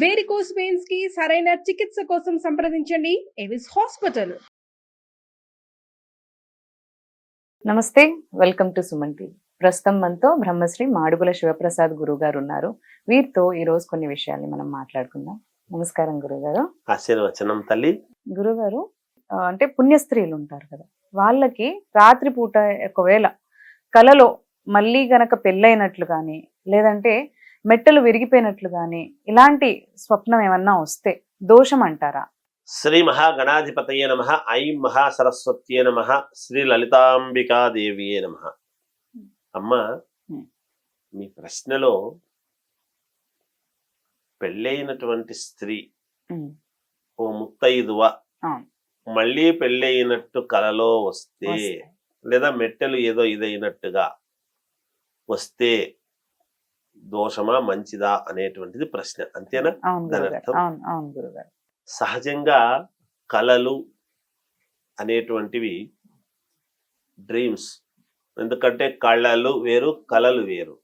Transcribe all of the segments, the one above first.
Varicose వెయిన్స్కి సరైన చికిత్స కోసం సంప్రదించండి. ఎవిస్ హాస్పిటల్ నమస్తే వెల్కమ్ టు సుమన్ టీవీ ప్రస్తుతం మనతో బ్రహ్మశ్రీ మాడుగుల శివప్రసాద్ గురువు గారు ఉన్నారు. వీరితో ఈ రోజు కొన్ని విషయాల్ని మనం మాట్లాడుకుందాం. నమస్కారం గురుగారు. ఆశీర్వచనం తల్లి. గురుగారు అంటే పుణ్య స్త్రీలు ఉంటారు కదా వాళ్ళకి రాత్రిపూట ఒకవేళ కలలో మళ్ళీ గనక పెళ్ళైనట్లు కానీ లేదంటే మెట్టలు విరిగిపోయినట్లు కానీ ఇలాంటి స్వప్నం ఏమన్నా వస్తే దోషం అంటారా శ్రీ మహాగణాధిపతయ నమ ఐం మహాసరస్వత్యే నమ శ్రీ లలితాంబికాదేవియే నమ అమ్మ. మీ ప్రశ్నలో పెళ్ళైనటువంటి స్త్రీ ఓ ముత్తైదువ. మళ్ళీ పెళ్ళైనట్టు కలలో వస్తే. లేదా మెట్టెలు ఏదో ఇదైనట్టుగా వస్తే దోషమా మంచిదా అనేటువంటిది ప్రశ్న. అంతేనా? దాని అర్థం? సహజంగా కళలు అనేటువంటివి డ్రీమ్స్ ఎందుకంటే కళలు వేరు కళలు వేరు.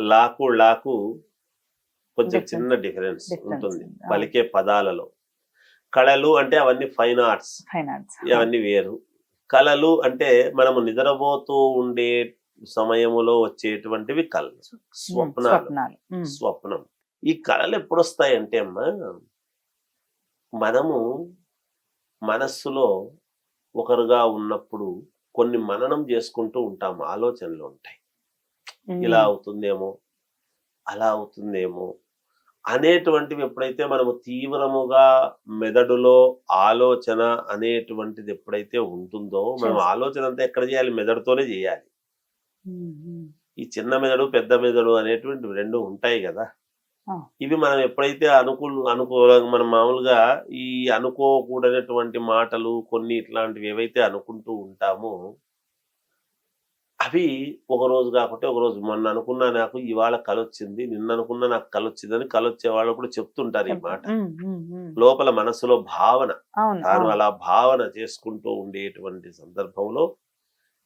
లాకు లాకు కొంచెం. చిన్న డిఫరెన్స్ ఉంటుంది. పలికే పదాలలో. కళలు అంటే అవన్నీ ఫైన్ ఆర్ట్స్ ఫైన్ ఆర్ట్స్ అవన్నీ వేరు. కళలు అంటే మనము నిద్రపోతూ ఉండే సమయములో వచ్చేటువంటివి కళలు. స్వప్నాలు. స్వప్నం. ఈ కళలు ఎప్పుడు వస్తాయంటే అమ్మా మనము మనస్సులో ఒకరుగా ఉన్నప్పుడు కొన్ని మననం చేసుకుంటూ ఉంటాం ఆలోచనలు ఉంటాయి. ఇలా అవుతుందేమో అలా అవుతుందేమో అనేటువంటివి ఎప్పుడైతే మనము తీవ్రముగా మెదడులో ఆలోచన అనేటువంటిది ఎప్పుడైతే ఉంటుందో మనం. ఆలోచన అంతా ఎక్కడ చేయాలి? మెదడుతోనే చేయాలి. ఈ చిన్న మెదడు పెద్ద మెదడు అనేటువంటి రెండు ఉంటాయి కదా. ఇవి మనం ఎప్పుడైతే అనుకూ అనుకో మనం మామూలుగా ఈ అనుకోకూడనటువంటి మాటలు కొన్ని ఇట్లాంటివి ఏవైతే అనుకుంటూ ఉంటామో అవి ఒక రోజు కాకుంటే ఒక రోజు మొన్న అనుకున్నా నాకు ఇవాళ కలొచ్చింది నిన్న అనుకున్నా నాకు కలొచ్చిందని కలొచ్చే వాళ్ళు కూడా చెప్తుంటారు ఈ మాట. లోపల మనసులో భావన తాను. అలా భావన చేసుకుంటూ ఉండేటువంటి సందర్భంలో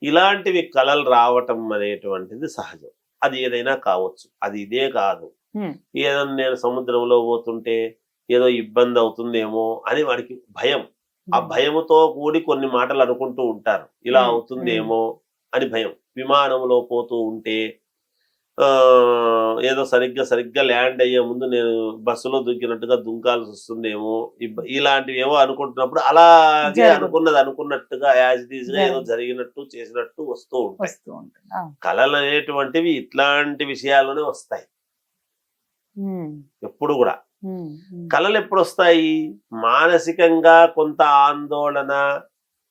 ఇలాంటివి కలలు రావటం అనేటువంటిది సహజం. అది ఏదైనా కావచ్చు. అది ఇదే కాదు. Hmm. ఏదో నేను సముద్రంలో పోతుంటే ఏదో ఇబ్బంది అవుతుందేమో అని వాడికి భయం. ఆ భయముతో కూడి కొన్ని మాటలు అనుకుంటూ ఉంటారు. ఇలా. అవుతుందేమో అని భయం. విమానంలో పోతూ ఉంటే ఏదో సరిగ్గా సరిగ్గా ల్యాండ్ అయ్యే ముందు నేను బస్సులో దుంకినట్టుగా దుంకాల్సి వస్తుందేమో ఇలాంటివి ఏవో అనుకుంటున్నప్పుడు అలాగే. అనుకున్నది అనుకున్నట్టుగా యాజ్గా ఏదో. జరిగినట్టు చేసినట్టు వస్తూ ఉంటాయి. కళలు అనేటువంటివి ఇట్లాంటి విషయాల్లోనే వస్తాయి ఎప్పుడు కూడా. కళలు ఎప్పుడు వస్తాయి మానసికంగా కొంత ఆందోళన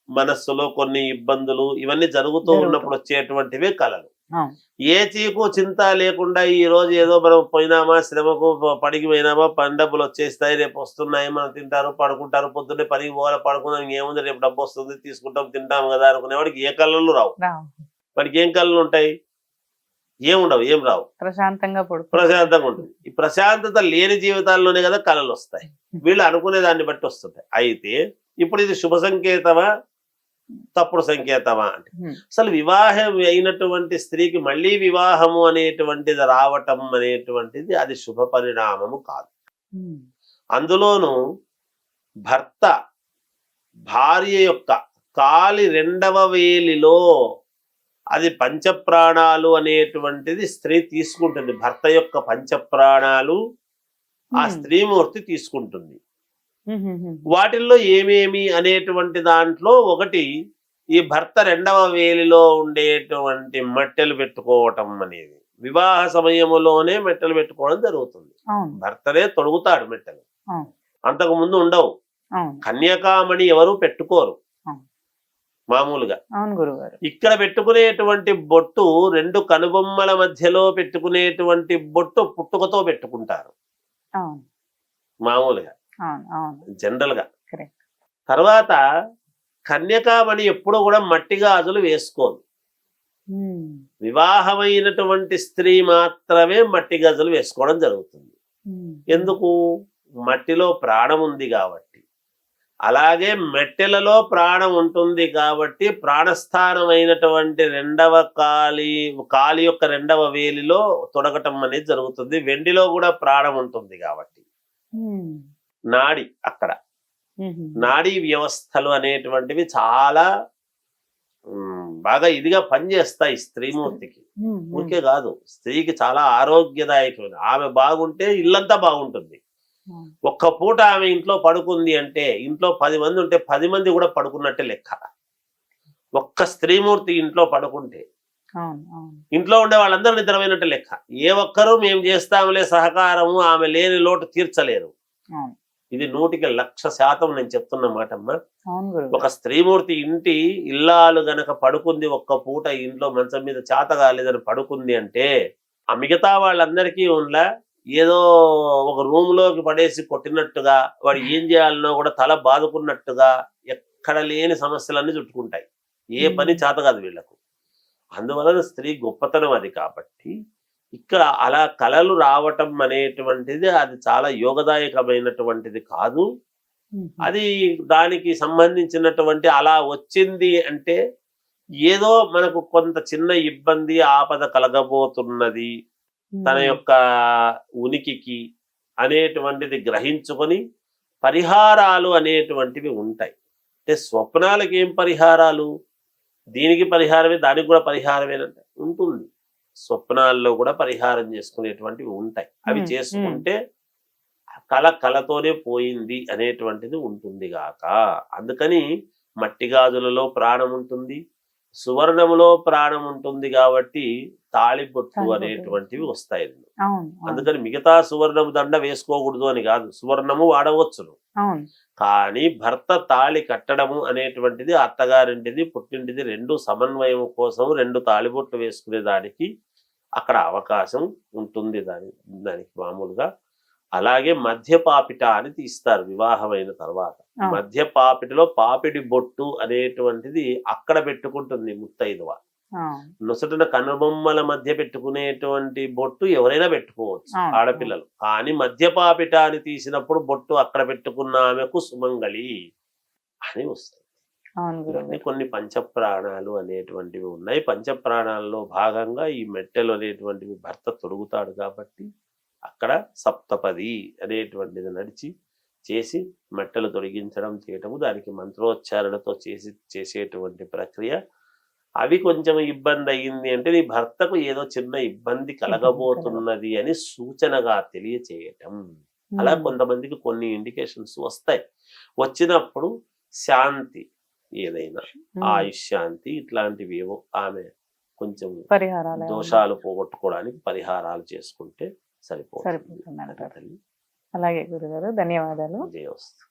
మనస్సులో కొన్ని ఇబ్బందులు ఇవన్నీ జరుగుతూ. ఉన్నప్పుడు వచ్చేటువంటివే కళలు. ఏ చీకు చింత లేకుండా ఈ రోజు ఏదో మనం పోయినామా శ్రమకు పడికి పోయినామా పని డబ్బులు వచ్చేస్తాయి రేపు వస్తున్నాయి మనం తింటారు పడుకుంటారు పొద్దున్నే పనికి పోవాలి పడుకుందాం ఏముంది రేపు డబ్బు వస్తుంది తీసుకుంటాం తింటాం కదా అనుకునేవాడికి ఏ కళలు రావు. వాడికి ఏం కళలు ఉంటాయి? ఏముండవు ఏం రావు. ప్రశాంతంగా ప్రశాంతంగా ఉంటుంది. ఈ ప్రశాంతత లేని జీవితాల్లోనే కదా కళలు వస్తాయి. వీళ్ళు అనుకునే దాన్ని బట్టి వస్తుంటాయి. అయితే ఇప్పుడు ఇది శుభ సంకేతమా? తప్పుడు సంకేతమా అంటే. అసలు వివాహం అయినటువంటి స్త్రీకి మళ్ళీ వివాహము అనేటువంటిది రావటం అనేటువంటిది అది శుభ పరిణామము కాదు. అందులోనూ భర్త భార్య యొక్క కాలి రెండవ వేలిలో అది పంచప్రాణాలు అనేటువంటిది స్త్రీ తీసుకుంటుంది. భర్త యొక్క పంచప్రాణాలు ఆ స్త్రీమూర్తి తీసుకుంటుంది. వాటిల్లో ఏమేమి అనేటువంటి దాంట్లో ఒకటి ఈ భర్త రెండవ వేలిలో ఉండేటువంటి మట్టెలు పెట్టుకోవటం అనేది. వివాహ సమయములోనే మెట్టెలు పెట్టుకోవడం జరుగుతుంది. భర్తనే తొడుగుతాడు మెట్టెలు. అంతకు ముందు ఉండవు. కన్యకామణి ఎవరు పెట్టుకోరు. మామూలుగా. ఇక్కడ పెట్టుకునేటువంటి బొట్టు రెండు కనుబొమ్మల మధ్యలో పెట్టుకునేటువంటి బొట్టు పుట్టుకతో పెట్టుకుంటారు. మామూలుగా. జనరల్గా. తర్వాత కన్యకామణి ఎప్పుడు కూడా మట్టి గాజులు వేసుకోదు. వివాహమైనటువంటి స్త్రీ మాత్రమే మట్టి గాజులు వేసుకోవడం జరుగుతుంది. ఎందుకు? మట్టిలో ప్రాణం ఉంది కాబట్టి. అలాగే మెట్టెలలో ప్రాణం ఉంటుంది కాబట్టి ప్రాణస్థానమైనటువంటి రెండవ కాలి కాలి యొక్క రెండవ వేలిలో తొడగటం అనేది జరుగుతుంది. వెండిలో కూడా ప్రాణం ఉంటుంది కాబట్టి. నాడి అక్కడ. నాడీ వ్యవస్థలు అనేటువంటివి చాలా బాగా ఇదిగా పనిచేస్తాయి స్త్రీమూర్తికి. ఊరికే కాదు. స్త్రీకి చాలా ఆరోగ్యదాయకమైన ఆమె బాగుంటే ఇల్లంతా బాగుంటుంది. ఒక్క పూట ఆమె ఇంట్లో పడుకుంది అంటే ఇంట్లో పది మంది ఉంటే పది మంది కూడా పడుకున్నట్టే లెక్క. ఒక్క స్త్రీమూర్తి ఇంట్లో పడుకుంటే. ఇంట్లో ఉండే వాళ్ళందరూ నిద్రపోయినట్టు లెక్క. ఏ ఒక్కరూ మేము చేస్తాములే సహకారము ఆమె లేని లోటు తీర్చలేరు. ఇది నూటికి లక్ష శాతం నేను చెప్తున్న గురువు ఒక స్త్రీమూర్తి ఇంటి ఇల్లాలు గనక పడుకుంది ఒక్క పూట ఇంట్లో మంచం మీద చేత కాలేదని పడుకుంది అంటే ఆ మిగతా వాళ్ళందరికీ ఉండ్లా ఏదో ఒక రూమ్లోకి పడేసి కొట్టినట్టుగా వాడు ఏం చేయాలనో కూడా తల బాదుకున్నట్టుగా ఎక్కడ లేని సమస్యలన్నీ చుట్టుకుంటాయి. ఏ పని చేత కాదు వీళ్ళకు. అందువలన స్త్రీ గొప్పతనం అది కాబట్టి ఇక్కడ అలా కళలు రావటం అనేటువంటిది అది చాలా యోగదాయకమైనటువంటిది కాదు. అది దానికి సంబంధించినటువంటి అలా వచ్చింది అంటే ఏదో మనకు కొంత చిన్న ఇబ్బంది ఆపద కలగబోతున్నది తన యొక్క ఉనికికి అనేటువంటిది గ్రహించుకొని పరిహారాలు అనేటువంటివి ఉంటాయి. అంటే స్వప్నాలకి ఏం పరిహారాలు? దీనికి పరిహారమే దానికి కూడా పరిహారమేనంటే ఉంటుంది. స్వప్నాల్లో కూడా పరిహారం చేసుకునేటువంటివి ఉంటాయి. అవి చేసుకుంటే కళ కళతోనే పోయింది అనేటువంటిది ఉంటుంది గాక. అందుకని మట్టి గాజులలో ప్రాణం ఉంటుంది సువర్ణములో ప్రాణం ఉంటుంది కాబట్టి తాళిబొట్టు తాళిబొట్టు. అనేటువంటివి వస్తాయి అందుకని మిగతా సువర్ణము దండ వేసుకోకూడదు అని కాదు సువర్ణము వాడవచ్చును. కానీ భర్త తాళి కట్టడము అనేటువంటిది అత్తగారింటిది పుట్టింటిది రెండు సమన్వయం కోసం రెండు తాళిబొట్లు వేసుకునే దానికి అక్కడ అవకాశం ఉంటుంది దాని దానికి మామూలుగా. అలాగే మధ్య పాపిట అని తీస్తారు వివాహమైన తర్వాత. మధ్య పాపిటిలో పాపిడి బొట్టు అనేటువంటిది అక్కడ పెట్టుకుంటుంది ముత్తైదువ. నొసటిన కనుబొమ్మల మధ్య పెట్టుకునేటువంటి బొట్టు ఎవరైనా పెట్టుకోవచ్చు. ఆడపిల్లలు. కానీ మధ్యపాపిట అని తీసినప్పుడు బొట్టు అక్కడ పెట్టుకున్న ఆమెకు సుమంగళి అని వస్తుంది. ఇవన్నీ కొన్ని పంచప్రాణాలు అనేటువంటివి ఉన్నాయి. పంచప్రాణాల్లో భాగంగా ఈ మెట్టెలు అనేటువంటివి భర్త తొడుగుతాడు కాబట్టి అక్కడ సప్తపది అనేటువంటిది నడిచి చేసి మెట్టలు తొలగించడం చేయటము దానికి మంత్రోచ్చారణతో చేసి చేసేటువంటి ప్రక్రియ. అవి కొంచెం ఇబ్బంది అయ్యింది అంటే నీ భర్తకు ఏదో చిన్న ఇబ్బంది కలగబోతున్నది అని సూచనగా తెలియచేయటం. అలా కొంతమందికి కొన్ని ఇండికేషన్స్ వస్తాయి. వచ్చినప్పుడు శాంతి ఏదైనా. ఆయుష్ శాంతి ఇట్లాంటివి ఏవో ఆమె కొంచెం పరిహారాలు? దోషాలు పోగొట్టుకోవడానికి పరిహారాలు చేసుకుంటే సరిపోతుంది. అలాగే గురుగారు ధన్యవాదాలు. జయోస్తు